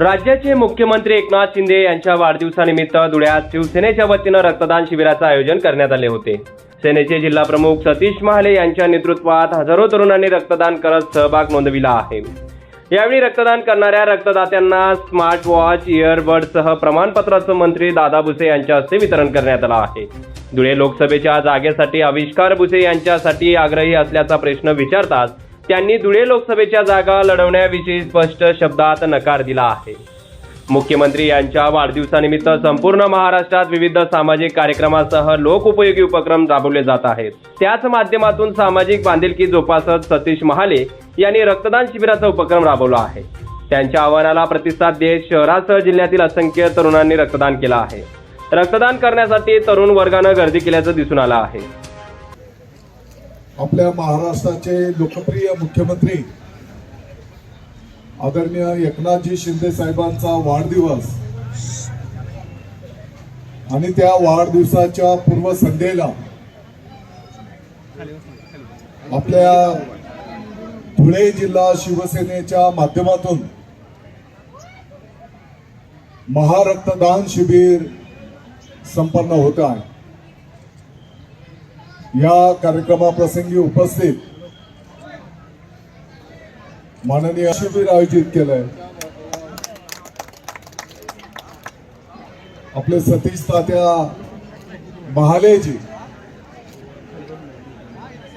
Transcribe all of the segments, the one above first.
राज्याचे मुख्यमंत्री एकनाथ शिंदे यांच्या वाढदिवसानिमित्त धुळ्यात शिवसेनेच्या वतीनं रक्तदान शिबिराचं आयोजन करण्यात आले होते. सेनेचे जिल्हा प्रमुख सतीश महाले यांच्या नेतृत्वात हजारो तरुणांनी रक्तदान करत सहभाग नोंदविला आहे. यावेळी रक्तदान करणाऱ्या रक्तदात्यांना स्मार्ट वॉच इयरबडसह प्रमाणपत्राचं मंत्री दादा भुसे यांच्या हस्ते वितरण करण्यात आलं आहे. धुळे लोकसभेच्या जागेसाठी आविष्कार भुसे यांच्यासाठी आग्रही असल्याचा प्रश्न विचारताच त्यांनी धुळे लोकसभेच्या जागा लढवण्याविषयी स्पष्ट शब्दात नकार दिला आहे. मुख्यमंत्री यांच्या वाढदिवसानिमित्त संपूर्ण महाराष्ट्रात विविध सामाजिक कार्यक्रमासह लोकउपयोगी उपक्रम राबवले जात आहेत. त्याच माध्यमातून सामाजिक बांधिलकी जोपासत सतीश महाले यांनी रक्तदान शिबिराचा उपक्रम राबवला आहे. त्यांच्या आव्हानाला प्रतिसाद देत शहरासह जिल्ह्यातील असंख्य तरुणांनी रक्तदान केलं आहे. रक्तदान करण्यासाठी तरुण वर्गानं गर्दी केल्याचं दिसून आलं आहे. आपल्या महाराष्ट्राचे लोकप्रिय मुख्यमंत्री आदरणीय एकनाथजी शिंदे साहेबांचा वाढदिवस आणि त्या वाढदिवसाच्या पूर्वसंध्येला आपल्या धुळे जिल्हा शिवसेनेच्या माध्यमातून महारक्तदान शिबिर संपन्न होत आहे. या कार्यक्रमाप्रसंगी उपस्थित माननीय शिबिर आयोजित केलंय. आपले सतीश तात्या महालेजी.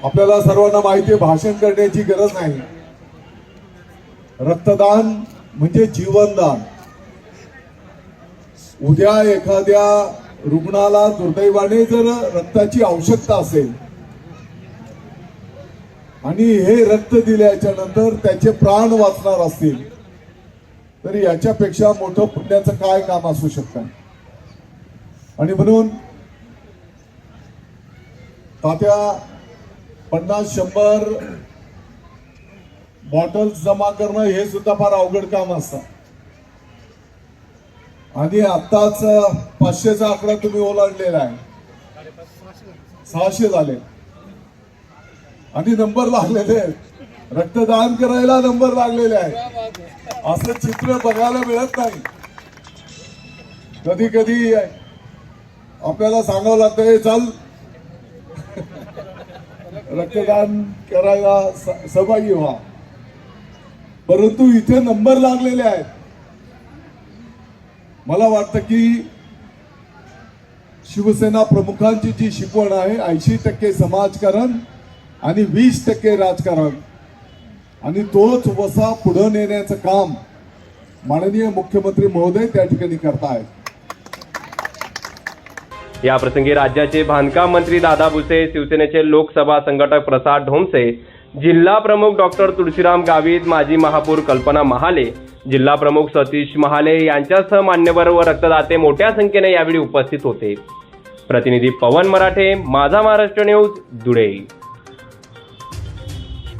आपल्याला सर्वांना माहिती भाषण करण्याची गरज नाही. रक्तदान म्हणजे जीवनदान. उद्या एखाद्या रुग्णाला दुर्दैवाने जर रक्ताची आवश्यकता असेल आणि हे रक्त दिल्याच्या नंतर त्याचे प्राण वाचणार असतील तर याच्यापेक्षा मोठं पुण्याचं काय काम असू शकतं? आणि म्हणून तात्या पन्नास शंभर बॉटल्स जमा करणं हे सुद्धा फार अवघड काम असतं. आणि आताच पाचशेचा आकडा तुम्ही ओलांडलेला आहे. सहाशे झाले. आणि नंबर लागलेले आहेत. रक्तदान करायला नंबर लागलेले आहेत. असं चित्र बघायला मिळत नाही. कधी कधी आपल्याला सांगावं लागतं हे चल. रक्तदान करायला सहभागी व्हा. परंतु इथे नंबर लागलेले आहेत. मला वाटतं की शिवसेना प्रमुखांची जी शिकवण आहे ऐंशी टक्के समाजकारण आणि वीस टक्के राजकारण. आणि तोच वसा पुढे नेण्याचं काम माननीय मुख्यमंत्री महोदय त्या ठिकाणी करतायत. या प्रसंगी राज्याचे बांधकाम मंत्री दादा भुसे शिवसेनेचे लोकसभा संघटक प्रसाद ढोमसे जिल्हा प्रमुख डॉक्टर तुळशीराम गावित माजी महापौर कल्पना महाले जिल्हा प्रमुख सतीश महाले यांच्यासह मान्यवर व रक्तदाते मोठ्या संख्येने यावेळी उपस्थित होते. प्रतिनिधी पवन मराठे माझा महाराष्ट्र न्यूज धुळे.